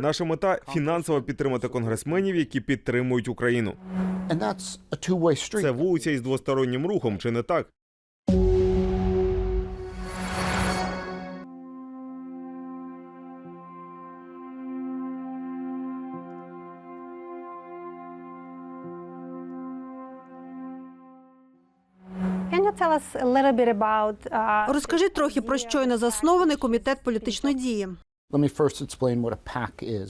Наша мета фінансово підтримати конгресменів, які підтримують Україну. and that's a. Це вулиця із двостороннім рухом, чи не так? Can you tell us a little bit about uh, Розкажіть трохи про щойно заснований комітет політичної дії.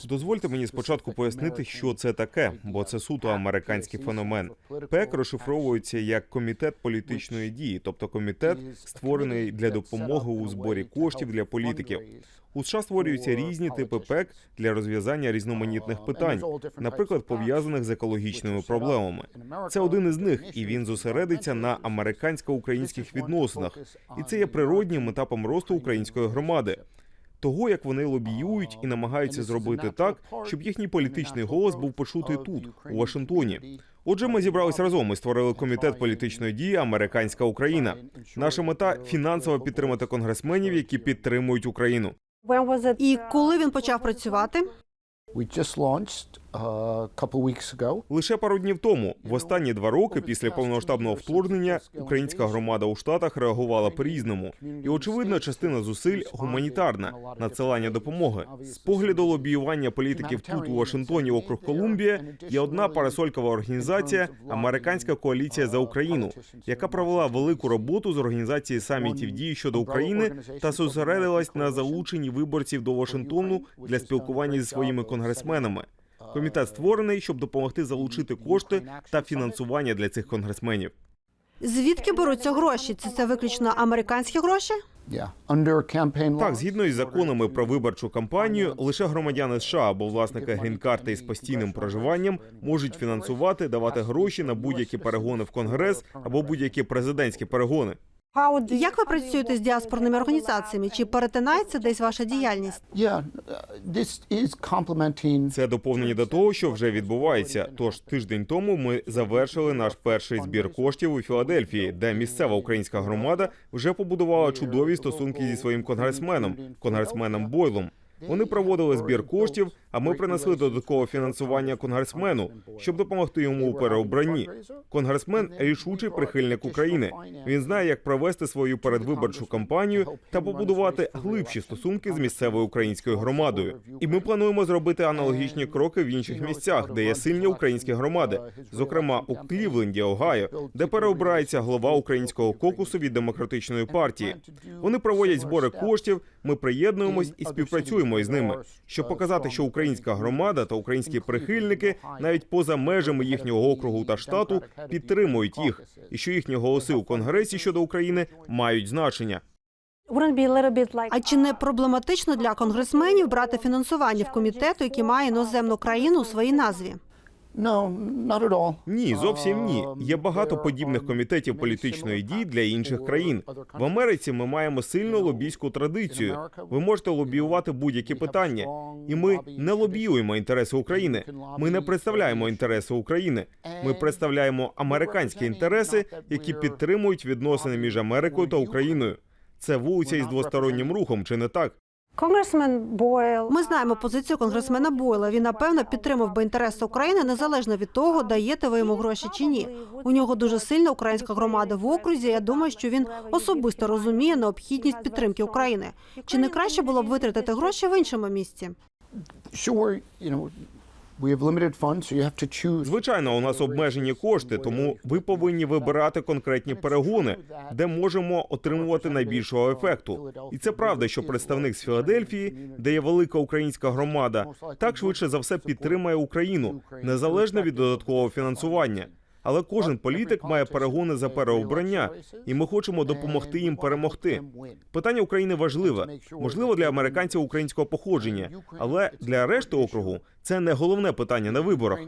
Дозвольте мені спочатку пояснити, що це таке, бо це суто американський феномен. ПЕК розшифровується як комітет політичної дії, тобто комітет, створений для допомоги у зборі коштів для політиків. У США створюються різні типи ПЕК для розв'язання різноманітних питань, наприклад, пов'язаних з екологічними проблемами. Це один із них, і він зосередиться на американсько-українських відносинах. І це є природнім етапом росту української громади. Того, як вони лобіюють і намагаються зробити так, щоб їхній політичний голос був почутий тут, у Вашингтоні. Отже, ми зібрались разом і створили комітет політичної дії Американська Україна. Наша мета фінансово підтримати конгресменів, які підтримують Україну. І коли він почав працювати? Uh. Лише пару днів тому, в останні два роки після повномасштабного вторгнення, українська громада у штатах реагувала по-різному. І очевидно, частина зусиль гуманітарна надсилання допомоги. З погляду лобіювання політиків тут у Вашингтоні, округ Колумбія, є одна парасолькова організація Американська коаліція за Україну, яка провела велику роботу з організації самітів дій щодо України та зосередилась на залученні виборців до Вашингтону для спілкування зі своїми конгресменами. Комітет створений, щоб допомогти залучити кошти та фінансування для цих конгресменів. Звідки беруться гроші? Це це виключно американські гроші? Так, згідно із законами про виборчу кампанію, лише громадяни США або власники грін-карти із постійним проживанням можуть фінансувати, давати гроші на будь-які перегони в конгрес або будь-які президентські перегони. Як ви працюєте з діаспорними організаціями? Чи перетинається десь ваша діяльність? Yeah, this is. Це доповнення до того, що вже відбувається. Тож тиждень тому ми завершили наш перший збір коштів у Філадельфії, де місцева українська громада вже побудувала чудові стосунки зі своїм конгресменом, конгресменом Бойлом. Вони проводили збір коштів, а ми принесли додаткове фінансування конгресмену, щоб допомогти йому у переобранні. Конгресмен рішучий прихильник України. Він знає, як провести свою передвиборчу кампанію та побудувати глибші стосунки з місцевою українською громадою. І ми плануємо зробити аналогічні кроки в інших місцях, де є сильні українські громади, зокрема у Клівленді, Огайо, де переобирається голова українського кокусу від демократичної партії. Вони проводять збори коштів. Ми приєднуємось і співпрацюємо із ними, щоб показати, що українська громада та українські прихильники навіть поза межами їхнього округу та штату підтримують їх, і що їхні голоси у конгресі щодо України мають значення. А чи не проблематично для конгресменів брати фінансування в комітету, який має іноземну країну у своїй назві? Ні, зовсім ні. Є багато подібних комітетів політичної дії для інших країн. В Америці ми маємо сильну лобійську традицію. Ви можете лобіювати будь-які питання, і ми не лобіюємо інтереси України. Ми не представляємо інтереси України. Ми представляємо американські інтереси, які підтримують відносини між Америкою та Україною. Це вулиця із двостороннім рухом, чи не так? Ми знаємо позицію конгресмена Бойла. Він напевно підтримав би інтереси України незалежно від того, даєте ви йому гроші чи ні. У нього дуже сильна українська громада в окрузі. Я думаю, що він особисто розуміє необхідність підтримки України. Чи не краще було б витратити гроші в іншому місці? Звичайно, у нас обмежені кошти, тому ви повинні вибирати конкретні перегони, де можемо отримувати найбільшого ефекту. І це правда, що представник з Філадельфії, де є велика українська громада, так швидше за все підтримає Україну незалежно від додаткового фінансування. Але кожен політик має перегони за переобрання, і ми хочемо допомогти їм перемогти. Питання України важливе, можливо, для американців українського походження, але для решти округу це не головне питання на виборах.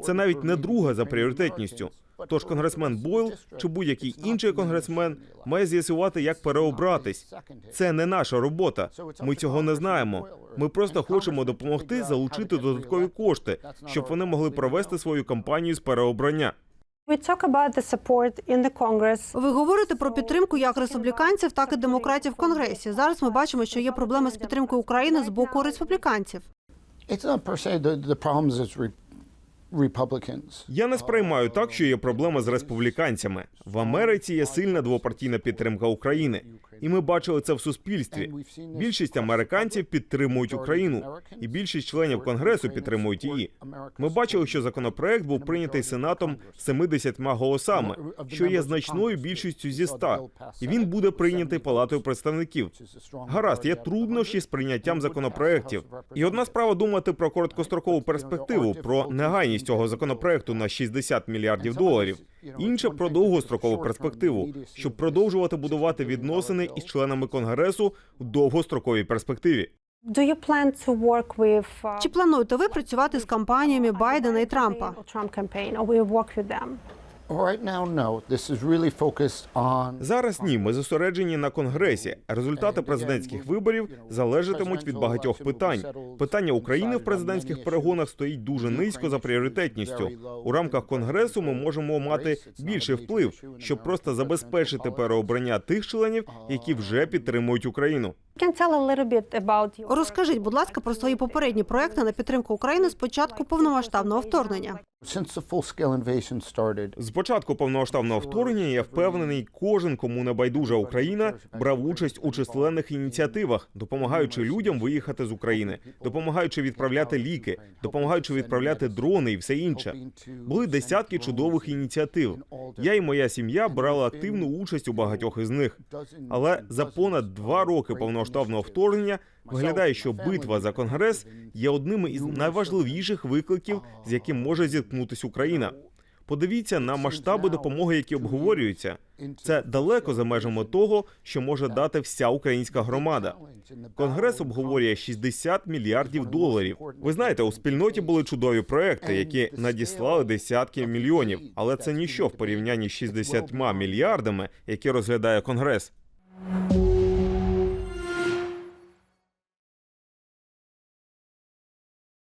Це навіть не друге за пріоритетністю. Тож конгресмен Бойл чи будь-який інший конгресмен має з'ясувати, як переобратись. Це не наша робота. Ми цього не знаємо. Ми просто хочемо допомогти залучити додаткові кошти, щоб вони могли провести свою кампанію з переобрання. Ви говорите про підтримку як республіканців, так і демократів в Конгресі. Зараз ми бачимо, що є проблеми з підтримкою України з боку республіканців. It's not per se the, the problems is re. Я не сприймаю так, що є проблема з республіканцями. В Америці є сильна двопартійна підтримка України, і ми бачили це в суспільстві. Більшість американців підтримують Україну, і більшість членів конгресу підтримують її. Ми бачили, що законопроект був прийнятий сенатом 70 голосами, що є значною більшістю зі 100, і він буде прийнятий палатою представників. Гаразд, є труднощі з прийняттям законопроєктів. І одна справа думати про короткострокову перспективу, про негайність цього законопроекту на 60 мільярдів доларів. Інше про довгострокову перспективу, щоб продовжувати будувати відносини із членами конгресу в довгостроковій перспективі. Do you plan to work with uh, Чи плануєте ви працювати з кампаніями Байдена і Трампа? Зараз ні, ми зосереджені на конгресі. Результати президентських виборів залежатимуть від багатьох питань. Питання України в президентських перегонах стоїть дуже низько за пріоритетністю. У рамках конгресу ми можемо мати більший вплив, щоб просто забезпечити переобрання тих членів, які вже підтримують Україну. You can tell a little bit about your Розкажіть, будь ласка, про свої попередні проекти на підтримку України з початку повномасштабного вторгнення. since the full-scale invasion started. З початку повномасштабного вторгнення я впевнений, кожен, кому не байдужа Україна, брав участь у численних ініціативах, допомагаючи людям виїхати з України, допомагаючи відправляти ліки, допомагаючи відправляти дрони і все інше. Були десятки чудових ініціатив. Я і моя сім'я брали активну участь у багатьох із них. Але за понад два роки повномасштабного вторгнення виглядає, що битва за конгрес є одним із найважливіших викликів, з яким може зіткнутися Україна. Подивіться на масштаби допомоги, які обговорюються. Це далеко за межами того, що може дати вся українська громада. Конгрес обговорює 60 мільярдів доларів. Ви знаєте, у спільноті були чудові проекти, які надіслали десятки мільйонів, але це ніщо в порівнянні з 60 мільярдами, які розглядає конгрес.